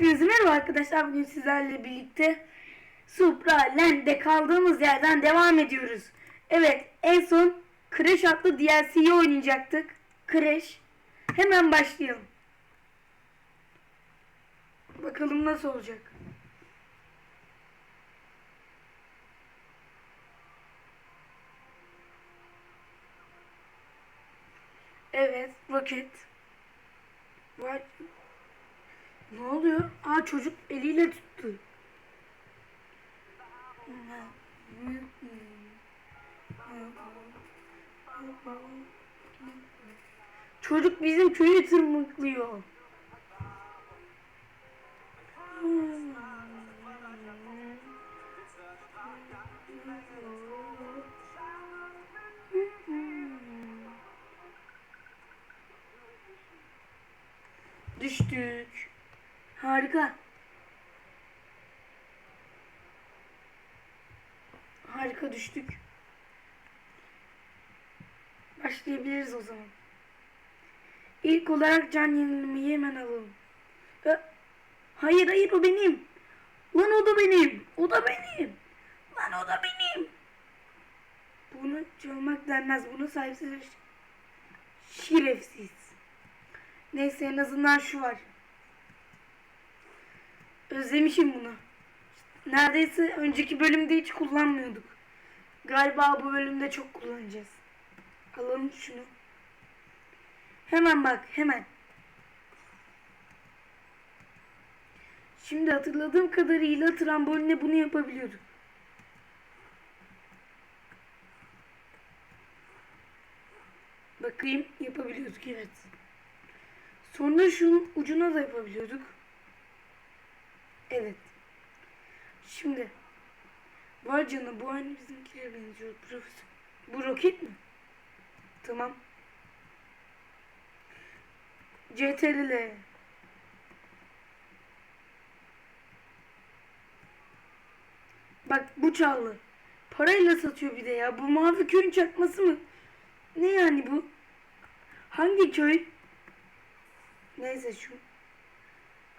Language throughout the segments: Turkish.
Hepinize merhaba arkadaşlar. Bugün sizlerle birlikte Supra Land'de kaldığımız yerden devam ediyoruz. Evet en son Crash adlı DLC'yi oynayacaktık. Crash. Hemen başlayalım. Bakalım nasıl olacak. Evet roket. Var. Ne oluyor? Aa çocuk eliyle tuttu. Çocuk bizim köyü tırmıklıyor. Düştük. Harika. Harika düştük. Başlayabiliriz o zaman. İlk olarak can yenilemeyi hemen alalım. Hayır hayır o benim. Lan o da benim. O da benim. Lan o da benim. Bunu çalmak denmez. Bunu sahipsiz şerefsiz. Neyse en azından şu var. Özlemişim bunu. Neredeyse önceki bölümde hiç kullanmıyorduk. Galiba bu bölümde çok kullanacağız. Alalım şunu. Hemen bak hemen. Şimdi hatırladığım kadarıyla trambolinle bunu yapabiliyorduk. Bakayım yapabiliyorduk evet. Sonra şunun ucuna da yapabiliyorduk. Evet. Şimdi var canım bu aynı bizimkilere benziyor. Profesör. Bu roket mi? Tamam. CTRL. Bak bu çaldı. Parayla satıyor bir de ya. Bu mavi köyün çakması mı? Ne yani bu? Hangi köy? Neyse şu.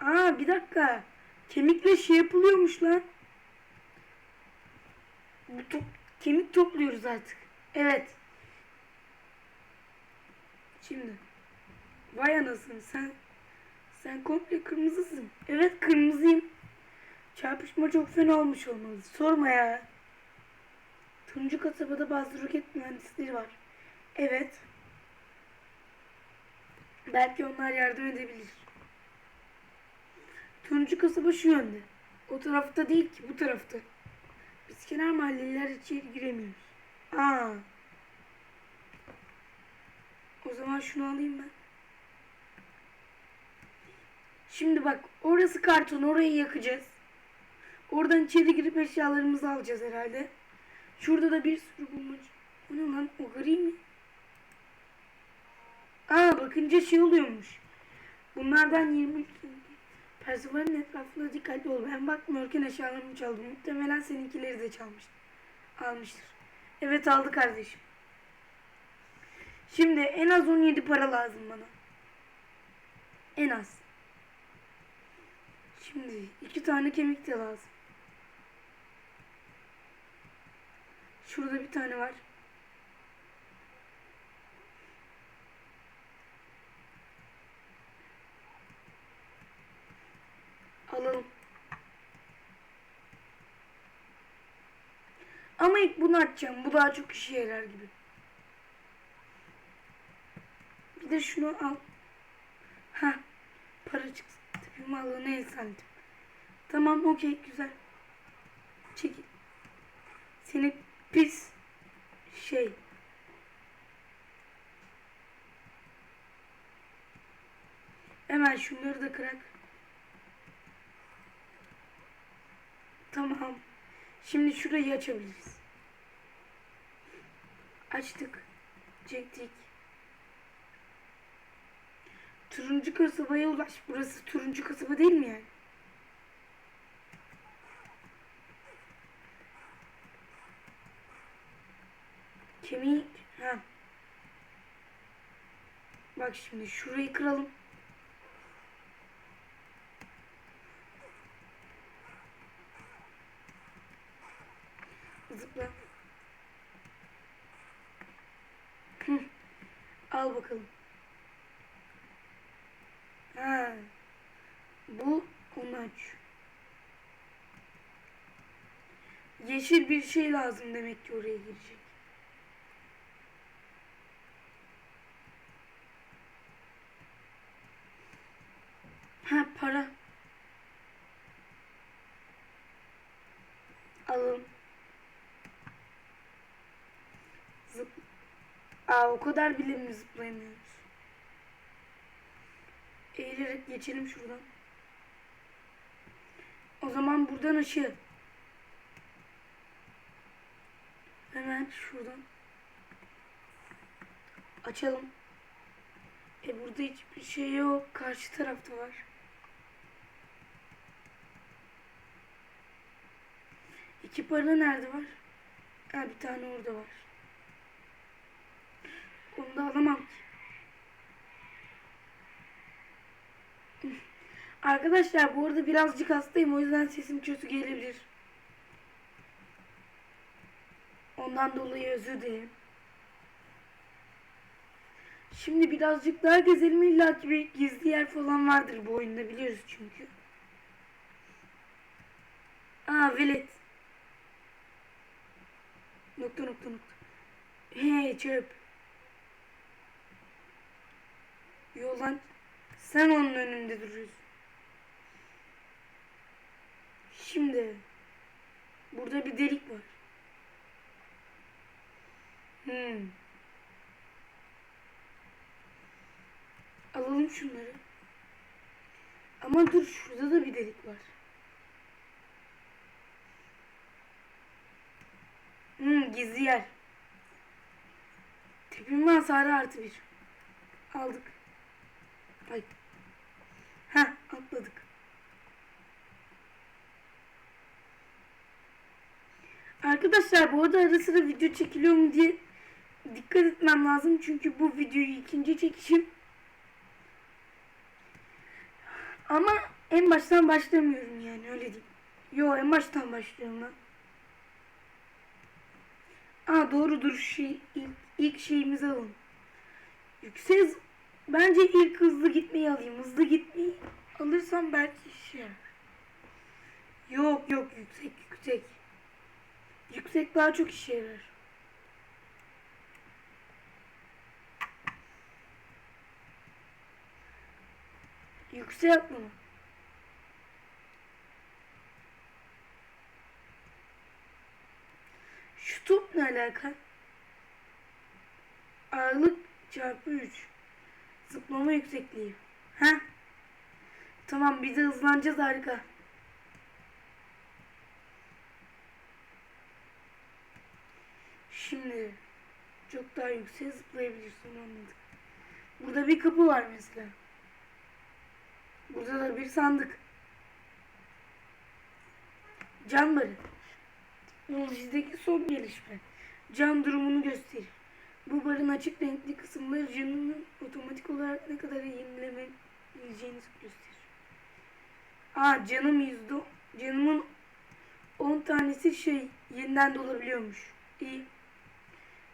Aa bir dakika. Kemikle şey yapılıyormuş lan. Bu top, kemik topluyoruz artık. Evet. Şimdi. Vay anasını sen. Sen komple kırmızısın. Evet kırmızıyım. Çarpışma çok fena olmuş olmalı. Sorma ya. Turuncu kasabada bazı roket mühendisleri var. Evet. Belki onlar yardım edebilir. Turuncu kasaba şu yönde. O tarafta değil ki bu tarafta. Biz kenar mahalleler içeri giremiyoruz. Aa. O zaman şunu alayım ben. Şimdi bak orası karton orayı yakacağız. Oradan içeri girip eşyalarımızı alacağız herhalde. Şurada da bir sürü bulmaca. O ne lan o gri mi? Aa bakınca şey oluyormuş. Bunlardan 23 Persever'in etrafında dikkatli ol. Ben bakmıyorken eşyalarımı çaldı. Muhtemelen seninkileri de çalmıştır. Almıştır. Evet aldı kardeşim. Şimdi en az 17 para lazım bana. En az. Şimdi iki tane kemik de lazım. Şurada bir tane var. Alalım. Ama ilk bunu açacağım. Bu daha çok işe yarar gibi. Bir de şunu al. Ha, para çıksın. Tabii malını el sandım. Tamam okey güzel. Çekil. Seni pis şey. Hemen şunları da kırak. Tamam. Şimdi şurayı açabiliriz. Açtık. Çektik. Turuncu kasabaya ulaş. Burası turuncu kasaba değil mi yani? Kemik. Ha. Bak şimdi şurayı kıralım. Zıpla. Hı. Al bakalım. Ha. Bu onu aç. Yeşil bir şey lazım demek ki oraya girecek. Ha para. Alalım. Aa o kadar bile mi zıplayamıyoruz? Eğilerek geçelim şuradan. O zaman buradan aşağı. Hemen şuradan. Açalım. E burada hiçbir şey yok. Karşı tarafta var. İki para nerede var? Ha bir tane orada var. Onu da alamam ki. Arkadaşlar bu arada birazcık hastayım o yüzden sesim kötü gelebilir. Ondan dolayı özür dilerim. Şimdi birazcık daha gezelim illa ki bir gizli yer falan vardır bu oyunda biliyoruz çünkü. Aa velet. Nokta nokta nokta. Hey çöp. Yoldan sen onun önünde duruyorsun. Şimdi burada bir delik var. Hmm. Alalım şunları. Ama dur şurada da bir delik var. Hmm, gizli yer. Tepinme hasarı artı bir. Aldık. Ay. Ha atladık. Arkadaşlar bu arada ara sıra video çekiliyor mu diye dikkat etmem lazım. Çünkü bu videoyu ikinci çekişim. Ama en baştan başlamıyorum yani öyle diyeyim. Yo en baştan başlıyorum lan. Aa doğrudur şey ilk, ilk şeyimizi alalım. Yüksek bence ilk hızlı gitmeyi alayım. Hızlı gitmeyi alırsam belki yarar. Yok yok yüksek yüksek. Yüksek daha çok işe yarar. Yüksek atlama. Şu top ne alaka? Ağırlık çarpı 3. Zıplama yüksekliği. Ha? Tamam biz de hızlanacağız harika. Şimdi çok daha yüksek zıplayabilirsin anladık. Burada bir kapı var mesela. Burada da bir sandık. Cam barı. Teknolojideki son gelişme. Cam durumunu gösterir. Bu barın açık renkli kısımları canının otomatik olarak ne kadar yenilebileceğini gösterir. Aa canım yüzde canımın 10 tanesi şey yeniden dolabiliyormuş. İyi.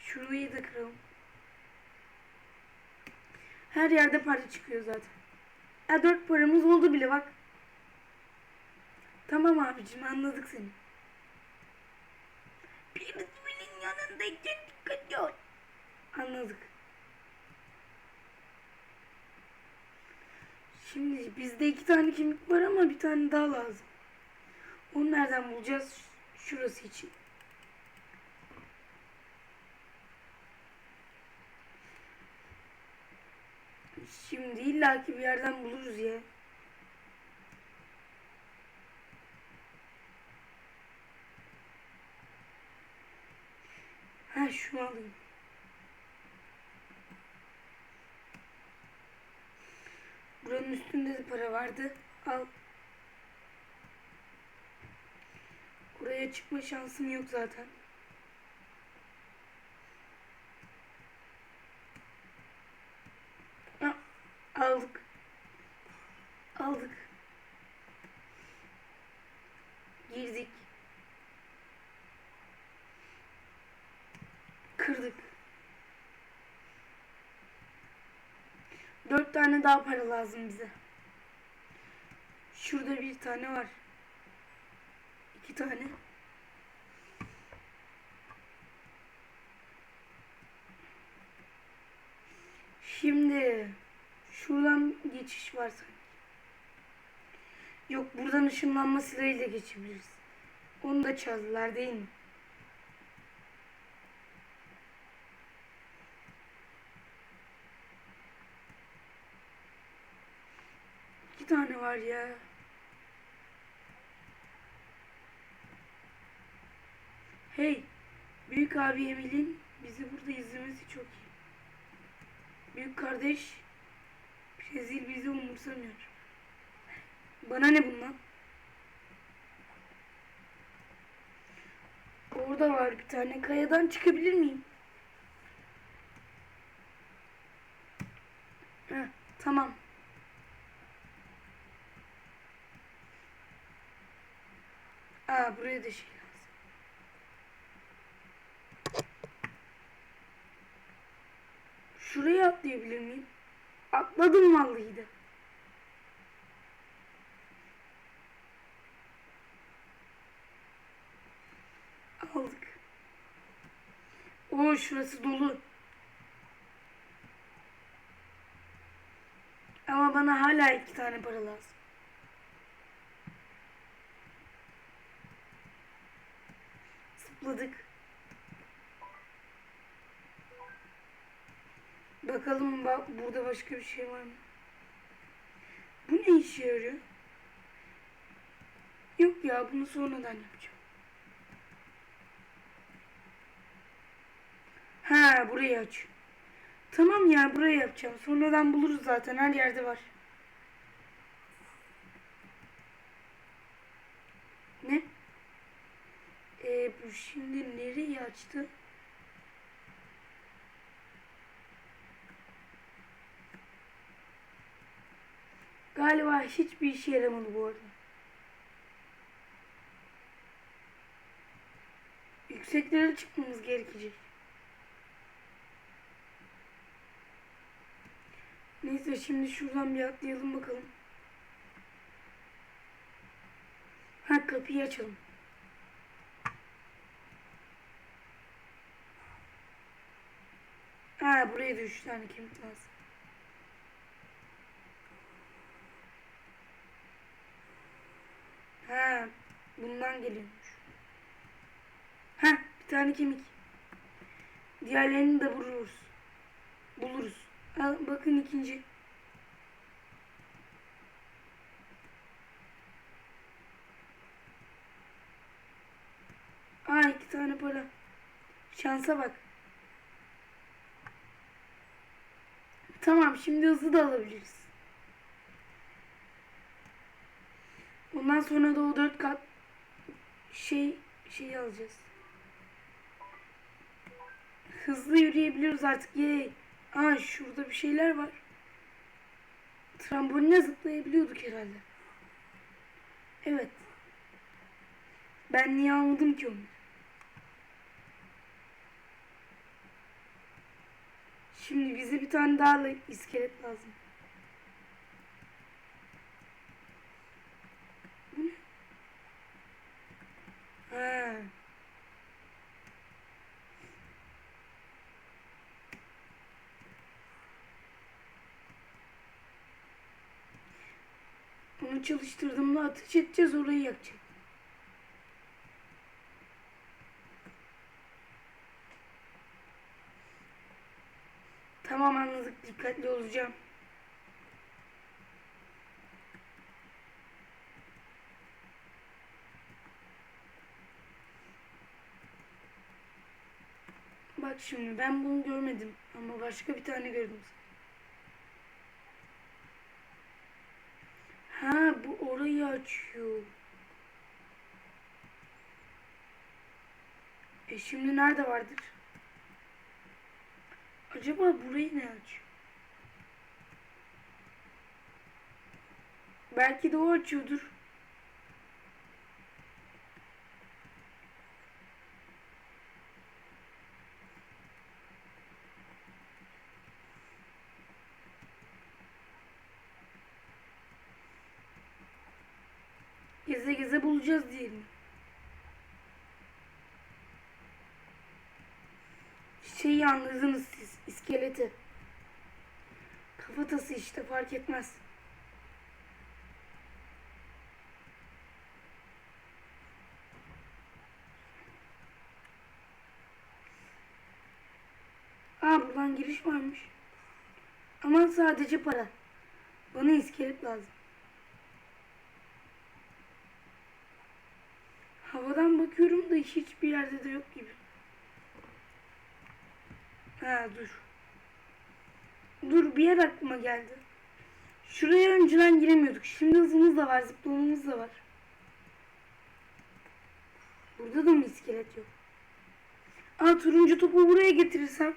Şurayı da kıralım. Her yerde para çıkıyor zaten. E dört paramız oldu bile bak. Tamam abicim anladık seni. Piritvil'in yanındayken dikkat et. Anladık. Şimdi bizde iki tane kemik var ama bir tane daha lazım. Onu nereden bulacağız? Şurası için. Şimdi illaki bir yerden buluruz ya. Ha şunu alayım. Buranın üstünde de para vardı. Al. Buraya çıkma şansım yok zaten. Ha, aldık. Aldık. kırdık. Dört tane daha para lazım bize. Şurada bir tane var. İki tane. Şimdi şuradan geçiş var sanki. Yok buradan ışınlanma silahıyla geçebiliriz. Onu da çaldılar değil mi? İki tane var ya. Hey, büyük abi Emil'in bizi burada izlemesi çok iyi. Büyük kardeş Rezil bizi umursamıyor. Bana ne bundan? Orada var bir tane. Kayadan çıkabilir miyim? Heh, tamam. Aa buraya da şey lazım. Şuraya atlayabilir miyim? Atladım vallahi de. Aldık. Oo şurası dolu. Ama bana hala iki tane para lazım. Zıpladık. Bakalım bak burada başka bir şey var mı? Bu ne işe yarıyor? Yok ya bunu sonradan yapacağım. Ha burayı aç. Tamam ya burayı yapacağım. Sonradan buluruz zaten her yerde var. Ne? Ee, şimdi nereyi açtı? Galiba hiçbir işe yaramadı bu arada. Yükseklere çıkmamız gerekecek. Neyse şimdi şuradan bir atlayalım bakalım. Ha kapıyı açalım. Ha buraya da üç tane kemik lazım. Ha, bundan geliyormuş. Ha, bir tane kemik. Diğerlerini de buluruz. Buluruz. Al, bakın ikinci. Aa iki tane para. Şansa bak. Tamam şimdi hızlı da alabiliriz. Ondan sonra da o dört kat şey şey alacağız. Hızlı yürüyebiliyoruz artık. Yey. Aa şurada bir şeyler var. Tramboline zıplayabiliyorduk herhalde. Evet. Ben niye almadım ki onu? Şimdi bize bir tane daha iskelet lazım. Ha. Onu çalıştırdığımda ateş edeceğiz orayı yakacak. Tamam anladık dikkatli olacağım. Bak şimdi ben bunu görmedim ama başka bir tane gördüm. Ha bu orayı açıyor. E şimdi nerede vardır? Acaba burayı ne açıyor? Belki de o açıyordur. Geze geze bulacağız diyelim. Şey yalnızınız iskeleti. Kafatası işte fark etmez. Aa buradan giriş varmış. Ama sadece para. Bana iskelet lazım. Havadan bakıyorum da hiçbir yerde de yok gibi. Ha dur. Dur bir yer aklıma geldi. Şuraya önceden giremiyorduk. Şimdi hızımız da var, zıplamamız da var. Burada da mı iskelet yok? Aa turuncu topu buraya getirirsem.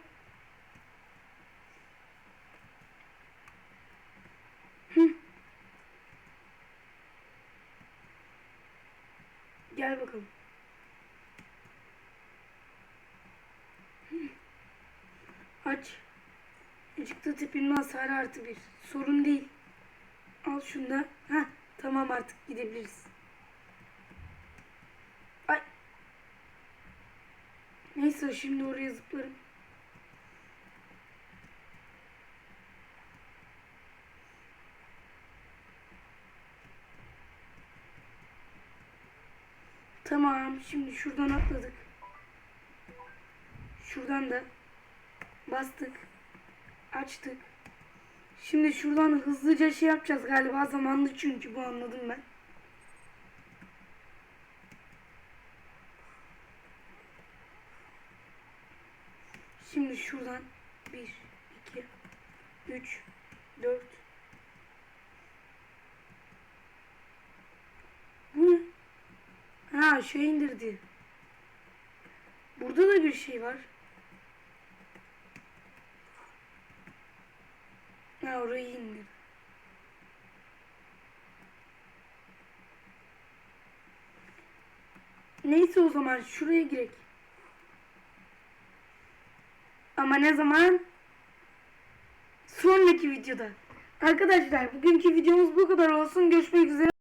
Hı. Gel bakalım. Hı. Aç. Tipinin hasarı artı bir. Sorun değil. Al şunu da. Heh, tamam artık gidebiliriz. Ay. Neyse şimdi oraya zıplarım. Tamam şimdi şuradan atladık. Şuradan da bastık. Açtık. Şimdi şuradan hızlıca şey yapacağız galiba zamanlı çünkü bu anladım ben. Şimdi şuradan 1, 2, 3, 4 Bu ne? Ha şey indirdi. Burada da bir şey var. Ha orayı indir. Neyse o zaman şuraya girek. Ama ne zaman? Sonraki videoda. Arkadaşlar bugünkü videomuz bu kadar olsun. Görüşmek üzere.